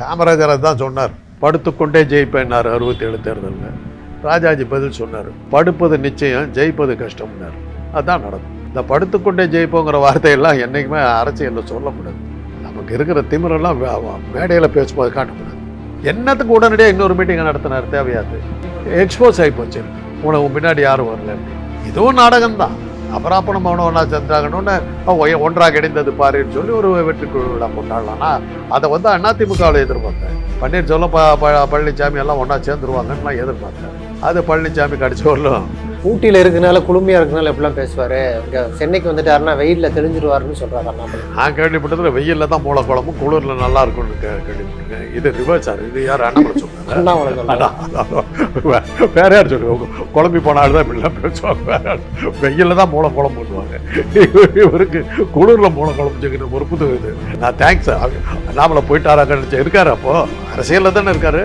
காமராஜர் தான் சொன்னார். படுத்துக்கொண்டே ஜெயிப்பேன்னார் அறுபத்தி ஏழு தேர்தலில். ராஜாஜி பதில் சொன்னார் படுப்பது நிச்சயம் ஜெயிப்பது கஷ்டம்னார். அதான் நடக்கும். இந்த படுத்துக்கொண்டே ஜெயிப்போங்கிற வார்த்தையெல்லாம் என்றைக்குமே அரசியலில் சொல்லக்கூடாது நமக்கு இருக்கிற திமிரெல்லாம் மேடையில் பேசும்போது காட்டக்கூடாது. என்னத்துக்கு உடனடியாக இன்னொரு மீட்டிங்கை நடத்தினார் தேவையாது. எக்ஸ்போஸ் ஆகி போச்சு. உனக்கு முன்னாடி யாரும் வரல. இதுவும் நாடகம்தான். அப்புறம் அப்போ நம்ம ஒன்றா சேர்ந்தாங்கன்னு ஒன்றாக கிடைந்தது பாருன்னு சொல்லி ஒரு வெற்றி குழு கொண்டாடலாம்னா அதை வந்து அதிமுகவில் எதிர்பார்த்தேன். பன்னீர்செல்வம் ப ப- பழனிசாமி எல்லாம் ஒன்றா சேர்ந்துருவாங்கன்னு நான் எதிர்பார்த்தேன். அது பழனிசாமி கடிச்ச ஊட்டியில இருக்கனால குளுமையா இருக்கனால எப்படிலாம் பேசுவாரு? இங்க சென்னைக்கு வந்துட்டாருன்னா வெயில்ல தெளிஞ்சிருவாருன்னு சொல்றாரு அண்ணாமலை நான் கேள்விப்பட்டதில் வெயிலில் தான் மூளை குழம்பும் குளிரில் நல்லா இருக்கும்னு கேள்விப்பட்டிருக்கேன். இது ரிவர்ஸ் சார் இது யார் அண்ணாமலை. வே- வேற யார் சொல்லுவாங்க குழம்பி போனாலும் தான் இப்படிலாம் பேசுவாங்க. வேற யார் வெயிலில் தான் மூளை குழம்பு பண்ணுவாங்க இவருக்கு குளிரில் மூளை குழம்பு செய்கிற பொறுப்பு இது நான் தேங்க்ஸ் அண்ணாமலை போயிட்டாரா கழிச்சு இருக்காரு அப்போ. அரசியலில் தானே இருக்காரு.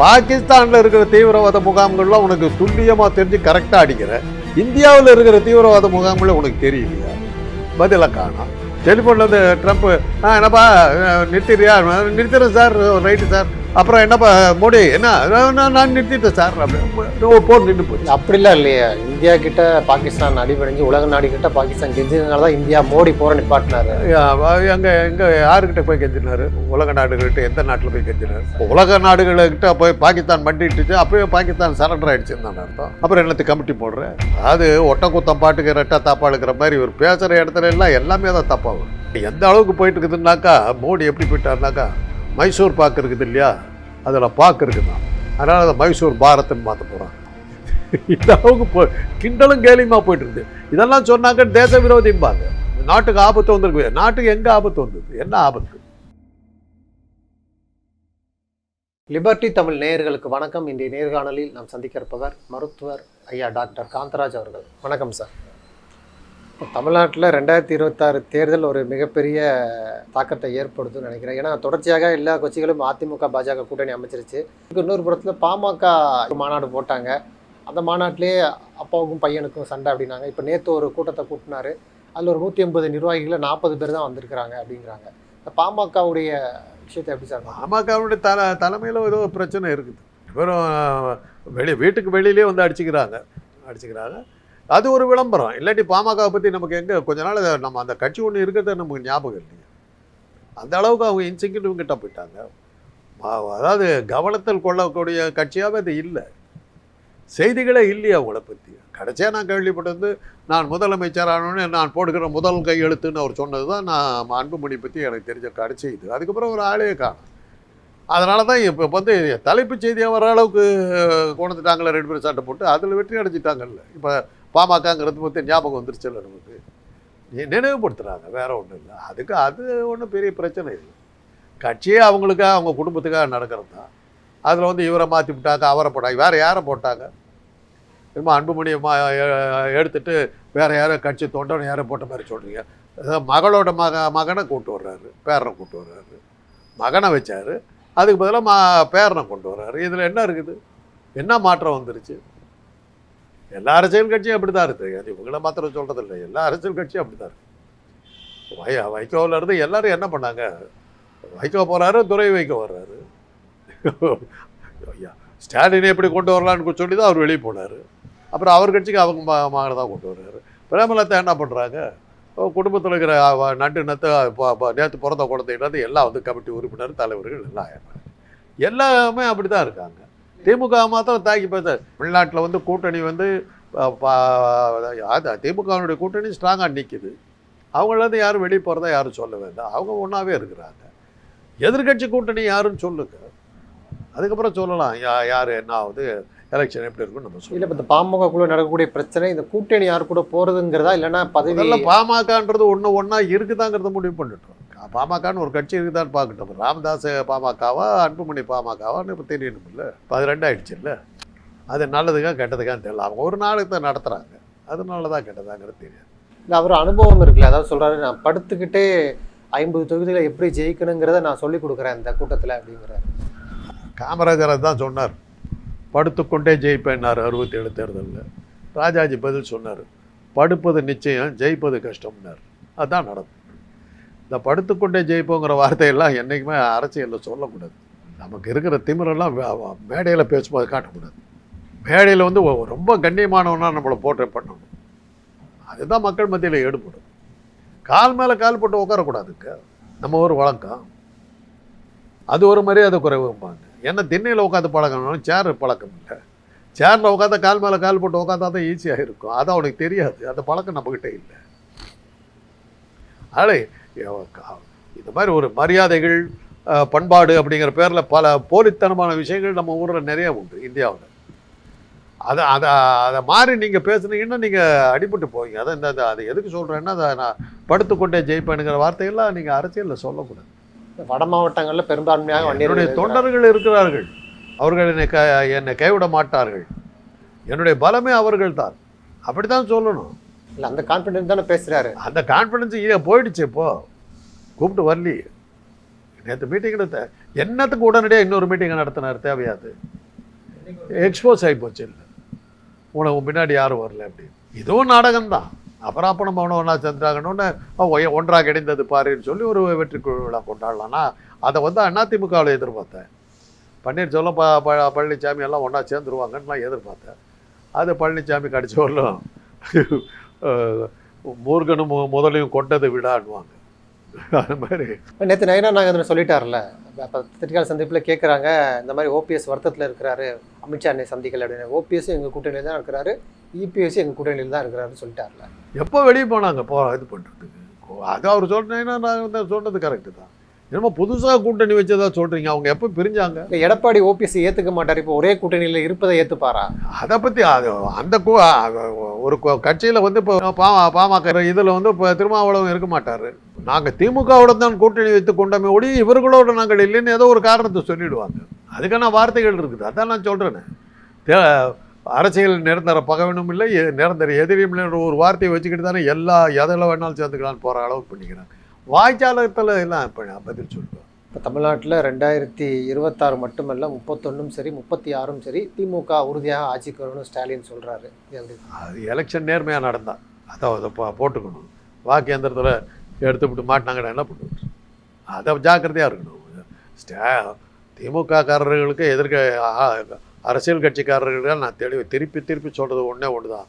பாகிஸ்தானில் இருக்கிற தீவிரவாத முகாம்கள்லாம் உனக்கு துல்லியமாக தெரிஞ்சு கரெக்டாக அடிக்கிற. இந்தியாவில் இருக்கிற தீவிரவாத முகாம்களே உனக்கு தெரியலையா பதில காணும் டெலிஃபோனில் வந்து ட்ரம்ப் ஆ என்னப்பா நிறுத்திடுறியா நிறுத்துறேன் சார் ரைட்டு சார். அப்புறம் என்னப்பா மோடி என்ன நான் நிறுத்திட்டேன் சார் போர் நின்று போச்சு. அப்படிலாம் இல்லையா. இந்தியா கிட்ட பாகிஸ்தான் அடிபடைஞ்சு உலக நாடு கிட்ட பாகிஸ்தான் கெஞ்சதுனால தான் இந்தியா மோடி போற நிப்பாட்டினாரு. எங்க எங்க யாருக்கிட்ட போய் கெஞ்சினாரு? உலக நாடுகள்கிட்ட எந்த நாட்டில் போய் கெஞ்சினாரு? உலக நாடுகள்கிட்ட போய் பாகிஸ்தான் மண்டிட்டுச்சு அப்பயே பாகிஸ்தான் சரண்டர் ஆயிடுச்சுன்னு தான் அர்த்தம். அப்புறம் என்னத்துக்கு கமிட்டி போடுறேன் அது ஒட்டக்குத்தம் பாட்டுக்கு ரெட்டா தப்பா இருக்கிற மாதிரி இவர் பேசுகிற இடத்துல எல்லாம் எல்லாமே தான் தப்பாகும். எந்த அளவுக்கு போயிட்டு இருக்குதுன்னாக்கா மோடி எப்படி போயிட்டாருனாக்கா மைசூர் பாக்கு இருக்குது இல்லையா? அதில் பாக்கு இருக்குதான் அதனால் அதை மைசூர் பாரத்னு மாற்ற போகிறாங்க இந்த அளவுக்கு போ கிண்டலும் கேலியுமா போயிட்டு இருக்குது இதெல்லாம் சொன்னாங்க தேச விரோதிம்பாங்க. நாட்டுக்கு ஆபத்து வந்திருக்கு. நாட்டுக்கு எங்கே ஆபத்து வந்தது என்ன ஆபத்து? லிபர்டி தமிழ் நேயர்களுக்கு வணக்கம். இன்றைய நேர்காணலில் நாம் சந்திக்க இருப்பவர் மருத்துவர் ஐயா டாக்டர் காந்தராஜ் அவர்கள். வணக்கம் சார். தமிழ்நாட்டில் ரெண்டாயிரத்தி இருபத்தாறு தேர்தல் ஒரு மிகப்பெரிய தாக்கத்தை ஏற்படுத்தும்னு நினைக்கிறேன். ஏன்னா தொடர்ச்சியாக எல்லா கட்சிகளும் அதிமுக பாஜக கூட்டணி அமைச்சிருச்சு. இன்னொரு புறத்தில் பாமக மாநாடு போட்டாங்க. அந்த மாநாட்டிலே அப்பாவுக்கும் பையனுக்கும் சண்டை அப்படின்னாங்க. இப்போ நேற்று ஒரு கூட்டத்தை கூட்டினாரு. அதில் ஒரு நூற்றி ஐம்பது நிர்வாகிகளில் நாற்பது பேர் தான் வந்திருக்கிறாங்க அப்படிங்கிறாங்க. இந்த பாமகவுடைய விஷயத்தை எப்படி சார் பாமகவுடைய தல தலைமையில் ஏதோ ஒரு பிரச்சனை இருக்குது. வெறும் வெளி வீட்டுக்கு வெளியிலே வந்து அடிச்சுக்கிறாங்க. அடிச்சுக்கிறாங்க. அது ஒரு விளம்பரம். இல்லாட்டி பாமகவை பற்றி நமக்கு எங்கே கொஞ்ச நாள் நம்ம அந்த கட்சி ஒன்று இருக்கிறது நமக்கு ஞாபகம் இல்லைங்க அந்த அளவுக்கு அவங்க இன்சிக்யூட்டிவ் கிட்ட போயிட்டாங்க. அதாவது கவனத்தில் கொள்ளக்கூடிய கட்சியாகவே அது இல்லை. செய்திகளே இல்லையா அவங்கள பற்றி கடைசியாக நான் கேள்விப்பட்டது நான் முதலமைச்சர் ஆனோன்னு நான் போடுகிற முதல் கையெழுத்துன்னு அவர் சொன்னது தான் நான் அன்புமணி பற்றி எனக்கு தெரிஞ்ச கடைசி இது. அதுக்கப்புறம் ஒரு ஆளே காணும். அதனால தான் இப்போ வந்து தலைப்புச் செய்தியாக வர அளவுக்கு கொண்டுட்டாங்களே ரெண்டு பேரும் சட்டை போட்டு அதில் வெற்றி அடைஞ்சிட்டாங்கல்ல. இப்போ பாமகங்கிறது பற்றி ஞாபகம் வந்துருச்சுல்ல நமக்கு? நினைவுபடுத்துகிறாங்க வேறு ஒன்றும் இல்லை. அதுக்கு அது ஒன்றும் பெரிய பிரச்சனை இல்லை. கட்சியே அவங்களுக்காக அவங்க குடும்பத்துக்காக நடக்கிறது தான். அதில் வந்து இவரை மாற்றி விட்டாங்க அவரை போட்டாங்க வேறு யாரை போட்டாங்க? என்னமோ அன்புமணியை மா எடுத்துட்டு வேறு யாரோ கட்சி தொண்டனை யாரோ போட்ட மாதிரி சொல்கிறீங்க மகளோட மக மகனை கூப்பிட்டு வர்றாரு பேரனை கூப்பிட்டு வர்றாரு. மகனை வச்சார் அதுக்கு பதிலாக மா பேரனை கொண்டு வர்றாரு. இதில் என்ன இருக்குது? என்ன மாற்றம் வந்துருச்சு? எல்லா அரசியல் கட்சியும் அப்படி தான் இருக்குது அது இவங்கள மாத்திரம் சொல்கிறது இல்லை எல்லா அரசியல் கட்சியும் அப்படி தான் இருக்குது வை வைகோவில் இருந்து எல்லாரும் என்ன பண்ணாங்க? வைகோ போகிறாரு துறை வைகோ வர்றாரு. ஐயா ஸ்டாலினை எப்படி கொண்டு வரலான்னு சொல்லி தான் அவர் வெளியே போனார். அப்புறம் அவர் கட்சிக்கு அவங்க மகனை தான் கொண்டு வர்றாரு. பிரேமலதா என்ன பண்ணுறாங்க குடும்பத்தில் இருக்கிற நண்டு நத்து நேற்று பிறந்த குழந்தையிலேருந்து எல்லாம் வந்து கமிட்டி உறுப்பினர் தலைவர்கள் எல்லாம் ஆயிடுறாங்க. எல்லாமே அப்படி தான் இருக்காங்க. திமுக மாத்திரம் தாக்கி பேச தமிழ்நாட்டில் வந்து கூட்டணி வந்து திமுகவினுடைய கூட்டணி ஸ்ட்ராங்காக நிற்குது அவங்களேருந்து யாரும் வெளியே போகிறதா யாரும் சொல்ல வேண்டாம். அவங்க ஒன்றாவே இருக்கிறாங்க. எதிர்க்கட்சி கூட்டணி யாருன்னு சொல்லுங்க. அதுக்கப்புறம் சொல்லலாம். யா யார் என்ன ஆகுது எலெக்ஷன் எப்படி இருக்குன்னு நம்ம இல்ல சொல்லலாம். இப்ப இந்த பாமக குள்ள நடக்கக்கூடிய பிரச்சனை இந்த கூட்டணி யார் கூட போறதுங்கிறதா இல்லைன்னா பதவி பாமகன்றது ஒன்று ஒன்றா இருக்குதாங்கிறத முடிவு பண்ணிட்டோம். பாமகன்னு ஒரு கட்சி இருக்குதான்னு பார்க்கட்டும். ராமதாஸ் பாமகவா அன்புமணி பாமகவான்னு இப்போ தெரியணும் இல்லை இப்போ அது ரெண்டு ஆயிடுச்சு இல்லை அது நல்லதுக்கா கெட்டதுக்கான்னு தெரியல. அவங்க ஒரு நாளுக்கு தான் நடத்துகிறாங்க அதனால தான் கெட்டதாங்கிறது தெரியாது. இல்ல அவர் அனுபவம் இருக்குல்ல. அதாவது சொல்றாரு நான் படுத்துக்கிட்டே ஐம்பது தொகுதிகளை எப்படி ஜெயிக்கணுங்கிறத நான் சொல்லி கொடுக்குறேன் இந்த கூட்டத்துல அப்படிங்கிறாரு. காமராஜர் தான் சொன்னார். படுத்துக்கொண்டே ஜெயிப்பேன்னார் அறுபத்தி ஏழு தேர்தலில். ராஜாஜி பதில் சொன்னார். படுப்பது நிச்சயம் ஜெயிப்பது கஷ்டம்னார். அதான் நடக்கும். இந்த படுத்துக்கொண்டே ஜெயிப்போங்கிற வார்த்தையெல்லாம் என்றைக்குமே அரசியலில் சொல்லக்கூடாது. நமக்கு இருக்கிற திமிரெல்லாம் மேடையில் பேசும்போது காட்டக்கூடாது. மேடையில் வந்து ரொம்ப கண்ணியமானவனா நம்மளை போட்டு பண்ணணும். அதுதான் மக்கள் மத்தியில் ஈடுபடும். கால் மேலே கால் போட்டு உட்காரக்கூடாதுங்க. நம்ம ஒரு வழக்கம். அது ஒரு மரியாதை குறைவுப்பாங்க ஏன்னா திண்ணையில் உட்காந்து பழகணும் சேர் பழக்கம் இல்லை. சேரில் உட்காந்தா கால் மேலே கால் போட்டு உட்காந்தா தான் ஈஸியாக இருக்கும். அது அவனுக்கு தெரியாது. அந்த பழக்கம் நம்மக்கிட்ட இல்லை. அதனால் இந்த மாதிரி ஒரு மரியாதைகள் பண்பாடு அப்படிங்கிற பேரில் பல போலித்தனமான விஷயங்கள் நம்ம ஊரில் நிறைய உண்டு இந்தியாவில். அதை அதை அதை மாறி நீங்கள் பேசுனீங்கன்னா நீங்கள் அடிபட்டு போவீங்க. அதை இந்த அதை எதுக்கு சொல்கிறேன்னா அதை நான் படுத்துக்கொண்டே ஜெயிப்பேனுங்கிற வார்த்தையெல்லாம் நீங்கள் அரசியலில் சொல்லக்கூடாது. வட மாவட்டங்களில் பெரும்பான்மையாக என்னுடைய தொண்டர்கள் இருக்கிறார்கள். அவர்கள் என்னை க என்னை கைவிட மாட்டார்கள். என்னுடைய பலமே அவர்கள் தான் அப்படி தான் சொல்லணும். இல்லை அந்த கான்ஃபிடென்ஸ் தானே பேசுகிறாரு அந்த கான்ஃபிடென்ஸ் ஏன் போயிடுச்சு இப்போ. கூப்பிட்டு வரலி. நேற்று மீட்டிங்கில் என்னத்துக்கு உடனடியாக இன்னொரு மீட்டிங்கை நடத்தினார் தேவையாது. எக்ஸ்போஸ் ஆகி போச்சு இல்லை. உனக்கு பின்னாடி யாரும் வரல அப்படின்னு. இதுவும் நாடகம்தான். அப்புறம் அப்போ நம்ம அவனை ஒன்றா சேர்ந்துட்டாங்கன்னு ஒன்றாக கிடைந்தது பாருன்னு சொல்லி ஒரு வெற்றி குழுவிழா விழா கொண்டாடலாம்னா அதை வந்து அதிமுகவில் எதிர்பார்த்தேன். பன்னீர்செல்வம் ப ப பழனிசாமி எல்லாம் ஒன்றா சேர்ந்துருவாங்கன்னு நான் எதிர்பார்த்தேன். அது பழனிசாமி கடிச்சவர்களும் மூர்கனும் முதலையும் கொண்டது விடான்னுவாங்க. அது மாதிரி. நேற்று நயனா நாகேந்திரன் சொல்லிட்டார்ல அப்போ பத்திரிகையாளர் சந்திப்பில் கேட்குறாங்க இந்த மாதிரி ஓபிஎஸ் வருத்தத்தில் இருக்கிறாரு அமித்ஷா என்னை சந்திக்கல அப்படின்னு. ஓபிஎஸ் எங்கள் கூட்டணியில் தான் இருக்கிறாரு இபிஎஸ் எங்கள் கூட்டணியில் தான் இருக்கிறாருன்னு சொல்லிட்டார்ல எப்போ வெளியே போனாங்க? போ இது பண்ணுறதுக்கு அது அவர் சொல்றேன்னா நான் சொன்னது கரெக்டு தான். என்னமோ புதுசாக கூட்டணி வச்சதா சொல்கிறீங்க அவங்க எப்போ பிரிஞ்சாங்க? இல்லை எடப்பாடி ஓபிஎஸ் ஏற்றுக்க மாட்டார். இப்போ ஒரே கூட்டணியில் இருப்பதை ஏற்றுப்பாரா அதை பற்றி அது அந்த ஒரு கட்சியில் வந்து இப்போ பா பாமக இதில் வந்து இப்போ திருமாவளவன் இருக்க மாட்டார். நாங்கள் திமுகவோட தான் கூட்டணி வைத்து கொண்டோமே ஒளி இவர்களோட நாங்கள் இல்லைன்னு ஏதோ ஒரு காரணத்தை சொல்லிடுவாங்க. அதுக்கான வார்த்தைகள் இருக்குது. அதான் நான் சொல்கிறேன்னு அரசியல் நிரந்தர பகவனும் இல்லை நிரந்தர எதிரியும் இல்லைன்ற ஒரு வார்த்தையை வச்சுக்கிட்டு தானே எல்லா எதில் வேணாலும் சேர்ந்துக்கலான்னு போகிற அளவுக்கு பண்ணிக்கிறாங்க. வாய்ச்சாலத்தில் எல்லாம் இப்போ நான் பதில் சொல்லுவேன் இப்போ தமிழ்நாட்டில் ரெண்டாயிரத்தி இருபத்தாறு மட்டுமல்ல முப்பத்தொன்னும் சரி முப்பத்தி ஆறும் சரி திமுக உறுதியாக ஆட்சிக்கு வரணும்னு ஸ்டாலின் சொல்கிறாரு அது எலெக்ஷன் நேர்மையாக நடந்தா அதை அதை போ- போட்டுக்கணும். வாக்கு எந்திரத்தில் எடுத்துவிட்டு மாட்டினாங்கன்னா என்ன பண்ணுறது அதை ஜாக்கிரதையாக இருக்கணும். ஸ்டே திமுக காரர்களுக்கு எதிர்க்க அரசியல் கட்சிக்காரர்களுக்கு நான் தெளிவு திருப்பி திருப்பி சொல்கிறது ஒன்றே ஒன்று தான்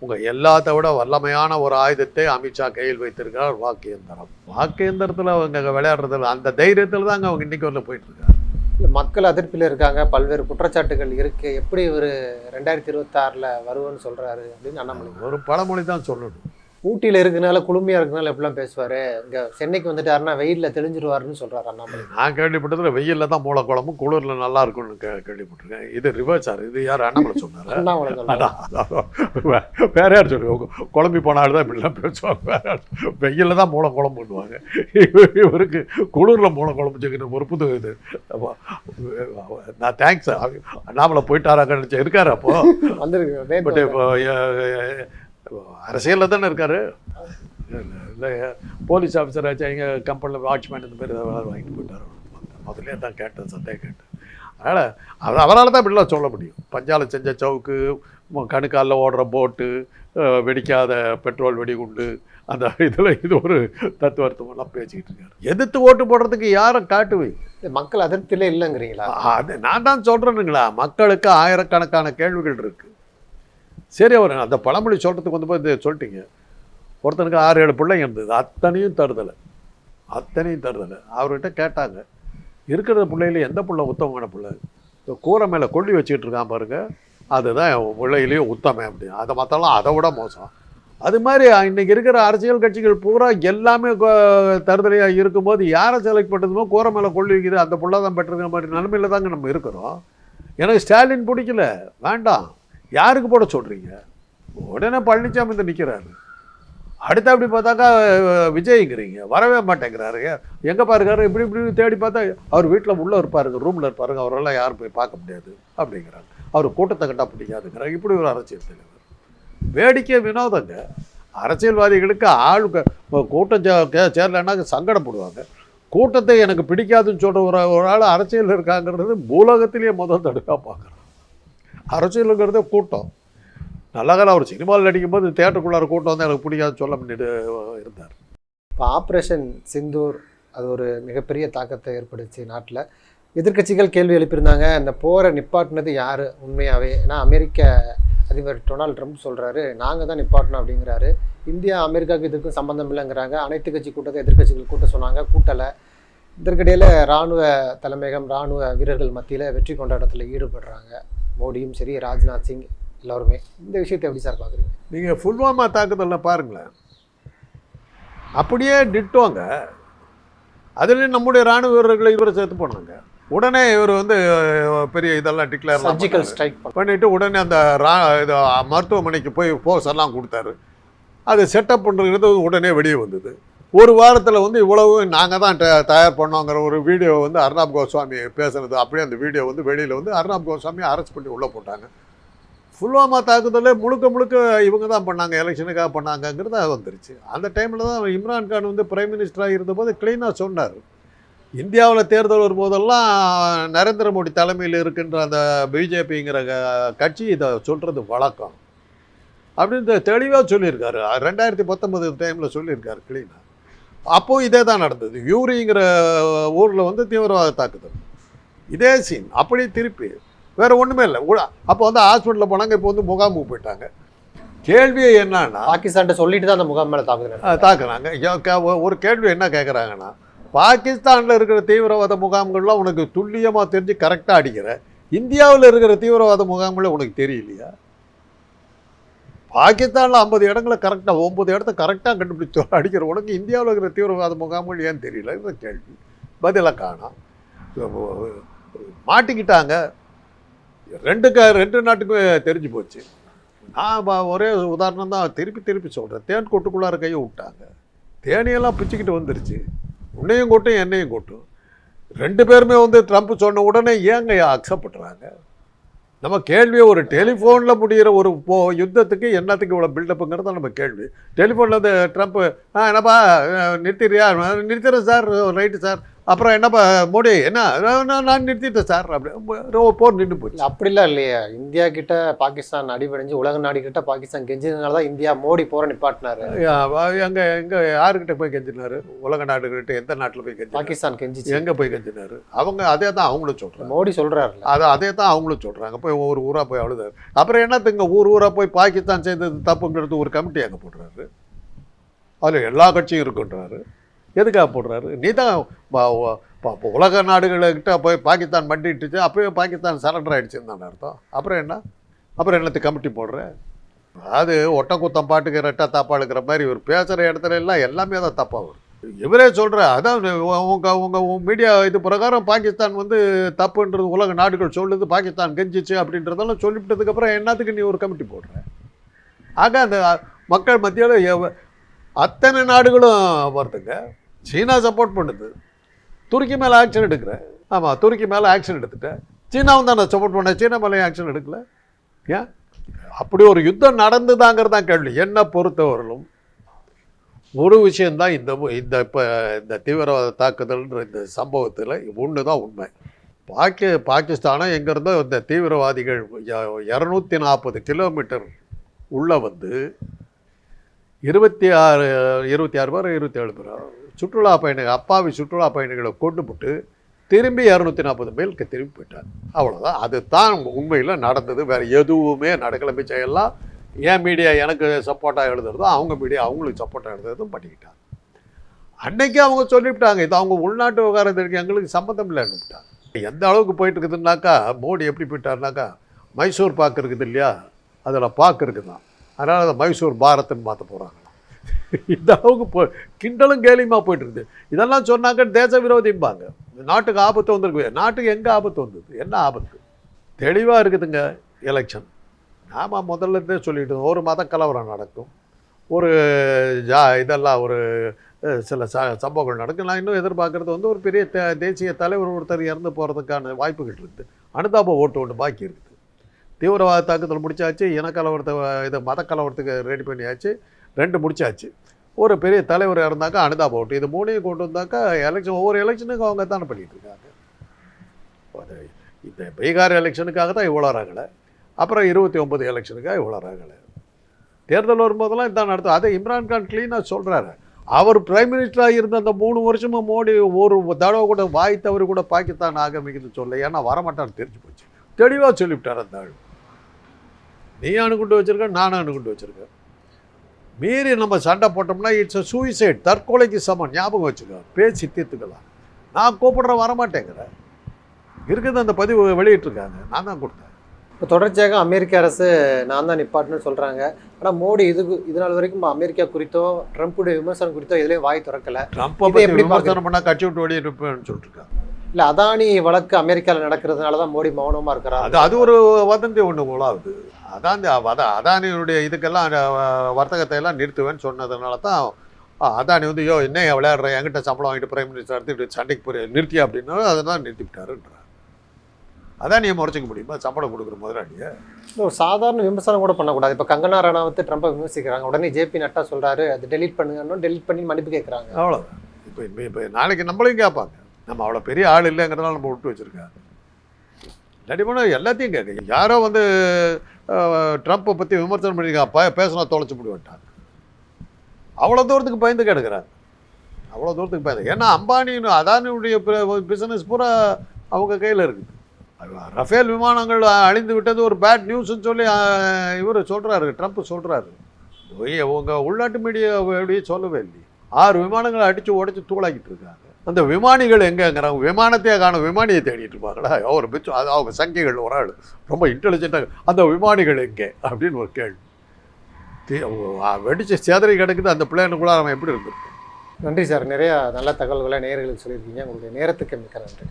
உங்கள் எல்லாத்த விட வல்லமையான ஒரு ஆயுதத்தை அமித்ஷா கையில் வைத்திருக்கிறார் வாக்கு எந்திரம் வாக்கு எந்திரத்தில் அவங்க விளையாடுறதில்ல அந்த தைரியத்தில் தாங்க அவங்க இன்றைக்கி வரல போயிட்டுருக்காங்க. இல்லை மக்கள் அதிருப்தியில் இருக்காங்க. பல்வேறு குற்றச்சாட்டுகள் இருக்கு. எப்படி இவர் ரெண்டாயிரத்தி இருபத்தாறில் வருவேன்னு சொல்கிறாரு அப்படின்னு அண்ணாமலை. ஒரு பழமொழி தான் சொல்லணும். ஊட்டியில் இருக்கனால குளுமையாக இருக்கனால எப்படிலாம் பேசுவார்? இங்கே சென்னைக்கு வந்துட்டாருன்னா வெயிலில் தெளிஞ்சிருவாருன்னு சொல்கிறாரு அண்ணாமலை. நான் கேள்விப்பட்டதில் வெயிலில் தான் மூளை குழம்பும் குளிரில் நல்லா இருக்கும்னு கே கேள்விப்பட்டிருக்கேன். இது ரிவர்ஸ் சார் இது யார்? அண்ணாமலை சொன்னார்? அண்ணாமலை வேற யார் சொல்லுவாங்க குழம்பி போனாலும் தான் இப்படிலாம் பேசுவாங்க. வேற யார் வெயிலில் தான் மூளை குழம்புன்னுவாங்க. இவ- இவருக்கு குளிரில் மூளை குழம்பு வச்சுக்கிற ஒரு புது இது. நான் தேங்க்ஸ் அண்ணாமலை போயிட்டாரா கணிச்சு இருக்காரு அப்போ. வந்திருக்கு. பட் இப்போ அரசியலில் தானே இருக்காரு? இல்லை போலீஸ் ஆஃபீஸர் ஆச்சு எங்கள் கம்பெனியில் வாட்ச்மேன் இந்த மாதிரி ஏதாவது வாங்கிட்டு போயிட்டார்? முதல்ல தான் கேட்டேன் சந்தேகம் கேட்டேன். அதனால் அவர் அவரால் தான் இப்படிலாம் சொல்ல முடியும். பஞ்சால செஞ்ச சவுக்கு கணுக்காலில் ஓடுற போட்டு வெடிக்காத பெட்ரோல் வெடிகுண்டு அந்த இதில் இது ஒரு தத்துவார்த்தமெல்லாம் பேசிக்கிட்டு இருக்காரு. எதிர்த்து ஓட்டு போடுறதுக்கு யாரை காட்டுவை? மக்கள் அதிருப்தியிலே இல்லைங்கிறீங்களா? அது நான் தான் சொல்கிறேனுங்களா மக்களுக்கு ஆயிரக்கணக்கான கேள்விகள் இருக்குது சரி அவர் அந்த பழமொழி சொல்கிறதுக்கு வந்து போய் இது சொல்லிட்டீங்க. ஒருத்தனுக்கு ஆறு ஏழு பிள்ளைங்க இருந்தது. அத்தனையும் தருதலை. அத்தனையும் தருதலை. அவர்கிட்ட கேட்டாங்க. இருக்கிற பிள்ளையில எந்த பிள்ளை உத்தமமான பிள்ளை? இந்த கூரை மேலே கொள்ளி வச்சுக்கிட்டு இருக்கான் பாருங்க. அதுதான் பிள்ளையிலையும் உத்தமே அப்படி அதை மற்றெல்லாம் அதை விட மோசம். அது மாதிரி இன்றைக்கி இருக்கிற அரசியல் கட்சிகள் பூரா எல்லாமே தருதலையாக இருக்கும்போது யாரை செலக்ட் பண்ணுறதுமோ கூரை மேலே கொள்ளி வைக்கிது அந்த பிள்ளை தான் பெற்றிருக்கிற மாதிரி நிலமையில தாங்க நம்ம இருக்கிறோம். எனக்கு ஸ்டாலின் பிடிக்கல. வேண்டாம். யாருக்கு போட சொல்கிறீங்க உடனே பழனிசாமி இந்த நிற்கிறாரு அடுத்து அப்படி பார்த்தாக்கா விஜய்ங்கிறீங்க. வரவே மாட்டேங்கிறாரு. எங்கே பாருக்காரு இப்படி இப்படி தேடி பார்த்தா அவர் வீட்டில் உள்ளே இருப்பாருங்க ரூமில் இருப்பாருங்க அவரெல்லாம் யாரும் போய் பார்க்க முடியாது அப்படிங்கிறாங்க. அவர் கூட்டத்தை கண்டா பிடிக்காதுங்கிறாங்க இப்படி ஒரு அரசியல் தலைவர். வேடிக்கை வினோதங்க. அரசியல்வாதிகளுக்கு ஆள் கூட்டம் சே- சேரலைன்னா சங்கடப்படுவாங்க. கூட்டத்தை எனக்கு பிடிக்காதுன்னு சொல்கிற ஒரு ஒரு ஆள் அரசியல் இருக்காங்கிறது பூலகத்திலேயே முதல் தடுக்காக பார்க்குறேன் அரசியலுங்கிறதே கூட்டம். நல்ல காலம் அவர் சினிமாவில் நடிக்கும்போது தேட்டருக்குள்ளார கூட்டம் வந்து எனக்கு பிடிக்காதுன்னு சொல்ல முன்னிட்டு இருந்தார். இப்போ ஆப்ரேஷன் சிந்தூர் அது ஒரு மிகப்பெரிய தாக்கத்தை ஏற்படுத்தி நாட்டில். எதிர்க்கட்சிகள் கேள்வி எழுப்பியிருந்தாங்க அந்த போரை நிப்பாட்டினது யார் உண்மையாகவே ஏன்னா அமெரிக்க அதிபர் டொனால்ட் ட்ரம்ப் சொல்கிறாரு நாங்கள் தான் நிப்பாட்டணும் அப்படிங்கிறாரு. இந்தியா அமெரிக்காவுக்கு இதுக்கும் சம்மந்தம் இல்லைங்கிறாங்க. அனைத்து கட்சி கூட்டத்தை எதிர்க்கட்சிகள் கூட்ட சொன்னாங்க கூட்டலை. இதற்கிடையில் இராணுவ தலைமையகம் இராணுவ வீரர்கள் மத்தியில் வெற்றி கொண்டாட்டத்தில் ஈடுபடுறாங்க. மோடியும் சரி ராஜ்நாத் சிங் எல்லோருமே. இந்த விஷயத்தை எப்படி சார் பார்க்குறீங்க நீங்கள் புல்வாமா தாக்குதலில் பாருங்களேன். அப்படியே டிட்டோங்க அதுலேயும் நம்முடைய ராணுவ வீரர்களை இவரை சேர்த்து போனாங்க உடனே இவர் வந்து பெரிய இதெல்லாம் டிக்ளேர் சர்ஜிக்கல் ஸ்ட்ரைக் பண்ணிட்டு உடனே அந்த ரா இது மருத்துவமனைக்கு போய் போஸ் எல்லாம் கொடுத்தாரு. அது செட்டப் பண்ணுறது உடனே வெளியே வந்தது. ஒரு வாரத்தில் வந்து இவ்வளவு நாங்கள் தான் ட- தயார் பண்ணோங்கிற ஒரு வீடியோ வந்து அர்ணாப் கோஸ்வாமி பேசுனது. அப்படியே அந்த வீடியோ வந்து வெளியில் வந்து அர்ணாப் கோஸ்வாமி அரெஸ்ட் பண்ணி உள்ளே போட்டாங்க. புல்வாமா தாக்குதலே முழுக்க முழுக்க இவங்க தான் பண்ணாங்க எலெக்ஷனுக்காக பண்ணாங்கங்கிறது அது வந்துருச்சு. அந்த டைமில் தான் இம்ரான் கான் வந்து பிரைம் மினிஸ்டராக இருந்தபோது க்ளீனாக சொன்னார். இந்தியாவில் தேர்தல் வரும்போதெல்லாம் நரேந்திர மோடி தலைமையில் இருக்கின்ற அந்த பிஜேபிங்கிற கட்சி இதை சொல்கிறது வழக்கம். அப்படின்னு தெளிவாக சொல்லியிருக்காரு. ரெண்டாயிரத்தி பத்தொன்பது டைமில் சொல்லியிருக்காரு க்ளீனாக அப்போது இதே தான் நடந்தது. யூரிங்கிற ஊரில் வந்து தீவிரவாத தாக்குதல். இதே சீன் அப்படியே திருப்பி. வேற ஒன்றுமே இல்லை. அப்போ வந்து ஹாஸ்பிட்டலில் போனாங்க இப்போ வந்து முகாமுக்கு போயிட்டாங்க. கேள்வியே என்னன்னா பாகிஸ்தான்கிட்ட சொல்லிட்டு தான் அந்த முகாம் மேலே தாக்குதல் அஹ், தாக்குனாங்க யோ- க- ஒ- ஒரு கேள்வி என்ன கேட்குறாங்கன்னா பாகிஸ்தானில் இருக்கிற தீவிரவாத முகாம்கள்லாம் உனக்கு துல்லியமாக தெரிஞ்சு கரெக்டாக அடிக்கிற இந்தியாவில் இருக்கிற தீவிரவாத முகாம்களே உனக்கு தெரியலையா? பாகிஸ்தானில் ஐம்பது இடங்களை கரெக்டாக ஒம்பது இடத்த கரெக்டாக கண்டுபிடிச்சு அடிக்கிற உனக்கு இந்தியாவில் இருக்கிற தீவிரவாத முகாம்கள் ஏன் தெரியல? கேள்வி. பதிலாக காணோம். மாட்டிக்கிட்டாங்க. ரெண்டு க ரெண்டு நாட்டுக்குமே தெரிஞ்சு போச்சு. நான் ஒரே உதாரணம் தான் திருப்பி திருப்பி சொல்கிறேன் தேன் கொட்டுக்குள்ளார கையை விட்டாங்க. தேனியெல்லாம் பிச்சுக்கிட்டு வந்துருச்சு. உன்னையும் கொட்டும் என்னையும் கொட்டும். ரெண்டு பேருமே வந்து ட்ரம்ப் சொன்ன உடனே ஏங்க அக்செப்ட் பண்ணுறாங்க நம்ம கேள்வி ஒரு டெலிஃபோனில் முடிகிற ஒரு போ யுத்தத்துக்கு என்னத்துக்கு இவ்வளோ பில்டப்புங்கிறது நம்ம கேள்வி. டெலிஃபோனில் வந்து ட்ரம்ப் ஆ என்னப்பா நிறுத்திடுறியா? நிறுத்திடுறேன் சார் ரைட்டு சார். அப்புறம் என்னப்பா மோடி என்ன நான் நிறுத்திட்டேன் சார் அப்படி போர் நின்று போச்சு. அப்படிலாம் இல்லையா. இந்தியா கிட்ட பாகிஸ்தான் அடிபடைஞ்சு உலக நாடு கிட்ட பாகிஸ்தான் கெஞ்சதுனால தான் இந்தியா மோடி போற நிப்பாட்டினாரு. எங்கே எங்கே யாருக்கிட்ட போய் கெஞ்சினாரு? உலக நாடுகிட்ட எந்த நாட்டில் போய் கெஞ்சினாரு? பாகிஸ்தான் கெஞ்சிச்சு. எங்கே போய் கெஞ்சினாரு? அவங்க அதே தான் அவங்களும் சொல்கிறாங்க மோடி சொல்றாருல்ல. அது அதே தான் அவங்களும் சொல்கிறாங்க போய் ஒவ்வொரு ஊராக போய் அழுதாரு. அப்புறம் என்னத்துங்க ஊர் ஊராக போய் பாகிஸ்தான் செய்தது தப்புங்கிறது ஒரு கமிட்டி அங்கே போடுறாரு. அதில் எல்லா கட்சியும் இருக்குன்றாரு. எதுக்காக போடுறாரு? நீ தான் உலக நாடுகள்கிட்ட போய் பாகிஸ்தான் மண்டிட்டுச்சு அப்போயே பாகிஸ்தான் சரண்டர் ஆகிடுச்சுன்னு தானே அர்த்தம். அப்புறம் என்ன? அப்புறம் என்னத்துக்கு கமிட்டி போடுற? அது ஒட்டக்குத்தம் பாட்டுக்கு ரெட்டா தாப்பாளுக்கிற மாதிரி இவர் பேசுகிற இடத்துல எல்லாம் எல்லாமே தான் தப்பாக வரும். இவரே சொல்கிற அதான் உங்கள் உங்கள் மீடியா இது பிரகாரம் பாகிஸ்தான் வந்து தப்புன்றது உலக நாடுகள் சொல்லுது பாகிஸ்தான் கெஞ்சிச்சு அப்படின்றதெல்லாம் சொல்லிவிட்டதுக்கப்புறம் என்னத்துக்கு நீ ஒரு கமிட்டி போடுற? ஆக அந்த மக்கள் மத்தியில் அத்தனை நாடுகளும் வருதுங்க. சீனா சப்போர்ட் பண்ணுது. துருக்கி மேலே ஆக்ஷன் எடுக்கிறேன் ஆமாம் துருக்கி மேலே ஆக்ஷன் எடுத்துட்டேன். சீனாவும் தான் நான் சப்போர்ட் பண்ணேன் சீனா மேலே ஆக்ஷன் எடுக்கல. ஏன்? அப்படி ஒரு யுத்தம் நடந்துதாங்கிறது தான் கேள்வி. என்ன பொறுத்தவரையிலும் ஒரு விஷயந்தான் இந்த இந்த இப்போ இந்த தீவிரவாத தாக்குதல்ன்ற இந்த சம்பவத்தில் ஒன்று தான் உண்மை. பாக்கி பாகிஸ்தானும் எங்கேருந்தோ இந்த தீவிரவாதிகள் இரநூத்தி நாற்பது கிலோமீட்டர் உள்ளே வந்து இருபத்தி ஆறு இருபத்தி ஆறு பேர் இருபத்தி ஏழு பேர் சுற்றுலா பயணிகள் அப்பாவி சுற்றுலா பயணிகளை கொண்டு போட்டு திரும்பி இரநூத்தி நாற்பது மைலுக்கு திரும்பி போயிட்டார். அவ்வளோதான் அதுதான் உண்மையில் நடந்தது. வேறு எதுவுமே நடக்கலை. மிச்சம் எல்லாம் என் மீடியா எனக்கு சப்போர்ட்டாக எழுதுறதும் அவங்க மீடியா அவங்களுக்கு சப்போர்ட்டாக எழுதுறதும் பண்ணிக்கிட்டாங்க. அன்னைக்கு அவங்க சொல்லிவிட்டாங்க. இது அவங்க உள்நாட்டு விவகாரத்திற்கு எங்களுக்கு சம்மந்தம் இல்லைன்னு எந்த அளவுக்கு போயிட்டு இருக்குதுன்னாக்கா மோடி எப்படி போயிட்டாருனாக்கா மைசூர் பாக்கு இருக்குது இல்லையா? அதில் பாக்கு இருக்குதான். அதனால் அதை மைசூர் பாரத்னு மாற்ற போகிறாங்க இந்த அளவுக்கு போ கிண்டலும் கேலியுமா போயிட்டு இருக்குது இதெல்லாம் சொன்னாக்க தேச விரோதிம்பாங்க நாட்டுக்கு ஆபத்து வந்திருக்கு. நாட்டுக்கு எங்கே ஆபத்து வந்தது? என்ன ஆபத்து? தெளிவாக இருக்குதுங்க எலெக்ஷன் ஆமாம் முதல்ல இருந்தே சொல்லிட்டு ஒரு மத கலவரம் நடக்கும். ஒரு ஜா இதெல்லாம் ஒரு சில ச சம்பவங்கள் நடக்கும். நான் இன்னும் எதிர்பார்க்குறது வந்து ஒரு பெரிய தே தேசிய தலைவர் ஒருத்தர் இறந்து போகிறதுக்கான வாய்ப்புகள் இருக்குது அனுதாப ஓட்டு ஒன்று பாக்கி இருக்குது. தீவிரவாத தாக்குதல் முடிச்சாச்சு. இனக்கலவரத்தை இதை மத கலவரத்துக்கு ரெடி பண்ணியாச்சு. ரெண்டு முடிச்சாச்சு. ஒரு பெரிய தலைவர் இறந்தாக்கா அனுதா ஓட்டு இது மூணையும் கொண்டு வந்தாக்கா எலெக்ஷன் ஒவ்வொரு எலெக்ஷனுக்கும் அவங்க தானே பண்ணிட்டு இருக்காங்க. இந்த பீகார் எலெக்ஷனுக்காக தான் இவ்வளோ ஆகலை அப்புறம் இருபத்தி ஒம்பது எலெக்ஷனுக்காக இவ்வளோ ஆகலை தேர்தல் வரும்போதெல்லாம் இதான் நடத்தும். அதை இம்ரான்கான் க்ளீனாக சொல்கிறாரு அவர் பிரைம் மினிஸ்டராக இருந்த அந்த மூணு வருஷமும் மோடி ஒரு தடவை கூட வாய் தவறு கூட பாகிஸ்தான் ஆகமிக்குது சொல்ல ஏன்னா வரமாட்டான்னு தெரிஞ்சு போச்சு. தெளிவாக சொல்லிவிட்டார் அந்த ஆள். நீ அணுகுண்டு வச்சுருக்க நானும் அணுகுண்டு வச்சுருக்கேன். மீறி நம்ம சண்டை போட்டோம்னா இட்ஸ் அ சூசைட் தற்கொலைக்கு சமம். ஞாபகம் வச்சுக்கோ பேசி தீர்த்துக்கலாம். நான் கூப்பிடுறேன் வரமாட்டேங்கிறேன் இருக்குது அந்த பதிவு வெளியிட்டிருக்காங்க. நான் தான் கொடுத்தேன். இப்போ தொடர்ச்சியாக அமெரிக்க அரசு நான் தான் நிப்பாட்டுன்னு சொல்கிறாங்க ஆனால் மோடி இது இது நாள் வரைக்கும் அமெரிக்கா குறித்தோ ட்ரம்ப்புடைய விமர்சனம் குறித்தோ எதுலேயும் வாய் திறக்கல. பற்றி எப்படி விமர்சனம் பண்ணால் கட்சி விட்டு வெளியே இருப்பேன்னு சொல்லிட்டுருக்காங்க இல்லை அதானி வழக்கு அமெரிக்காவில் நடக்கிறதுனால தான் மோடி மௌனமாக இருக்கிறார். அது அது ஒரு வதந்தி ஒன்று உலாவுது அதான் இந்த அத- அதானியுடைய இதுக்கெல்லாம் வர்த்தகத்தை எல்லாம் நிறுத்துவேன்னு சொன்னதுனால தான் அதானி வந்து யோ என்ன விளையாடுற? என்கிட்ட சம்பளம் வாங்கிட்டு பிரைம் மினிஸ்டர் எடுத்துட்டு சண்டைக்கு போய் நிறுத்தி அப்படின்னா அதெல்லாம் நிறுத்திவிட்டாருன்றார். அதானியை முறைச்சிக்க முடியுமா? சம்பளம் கொடுக்குற முதலாளியை. ஒரு சாதாரண விமர்சனம் கூட பண்ணக்கூடாது. இப்போ கங்கனா ரனாவத்து ட்ரம்ப்பை விமர்சிக்கிறாங்க. உடனே ஜேபி நட்டா சொல்றாரு அது டெலீட் பண்ணுங்கன்னு டெலீட் பண்ணி மன்னிப்பு கேட்குறாங்க அவ்வளோதான் இப்போ இப்போ இப்போ நாளைக்கு நம்மளையும் கேட்பாங்க நம்ம அவ்வளோ பெரிய ஆள் இல்லைங்கிறதுனால நம்ம விட்டு வச்சுருக்காங்க. இல்லாட்டி போனால் எல்லாத்தையும் கேட்க யாரோ வந்து ட்ரம்ப்பை பற்றி விமர்சனம் பண்ணியிருக்கான் ப பேசினா தொலைச்சி விடுவேன்ட்டாங்க அவ்வளோ தூரத்துக்கு பயந்து கிடக்குறாங்க. அவ்வளோ தூரத்துக்கு பயந்து ஏன்னா அம்பானின்னு அதானியுடைய பிஸ்னஸ் பூரா அவங்க கையில் இருக்குது ரஃபேல் விமானங்கள் அழிந்து விட்டது ஒரு பேட் நியூஸ்னு சொல்லி இவர் சொல்கிறாரு ட்ரம்ப் சொல்கிறாரு உங்கள் உள்நாட்டு மீடியா அப்படியே சொல்லவே இல்லை ஆறு விமானங்களை அடித்து உடச்சி தூளாக்கிட்டு இருக்காங்க. அந்த விமானிகள் எங்கேங்கிறாங்க? விமானத்தையே காணும். விமானியை தேடிட்டு இருப்பாங்களா? ஒரு பிச்சு அது அவங்க சங்கிகள் ஒரு ஆள். ரொம்ப இன்டெலிஜென்ட்டாக அந்த விமானிகள் எங்கே? அப்படின்னு ஒரு கேள்வி. வெடிச்சு சேதறி கிடக்குது. அந்த பிள்ளைனுக்குள்ள நம்ம எப்படி இருந்திருக்கோம் நன்றி சார். நிறையா நல்ல தகவல்களை நேர்களுக்கு சொல்லியிருக்கீங்க. உங்களுடைய நேரத்துக்கு மிக்க நன்றி.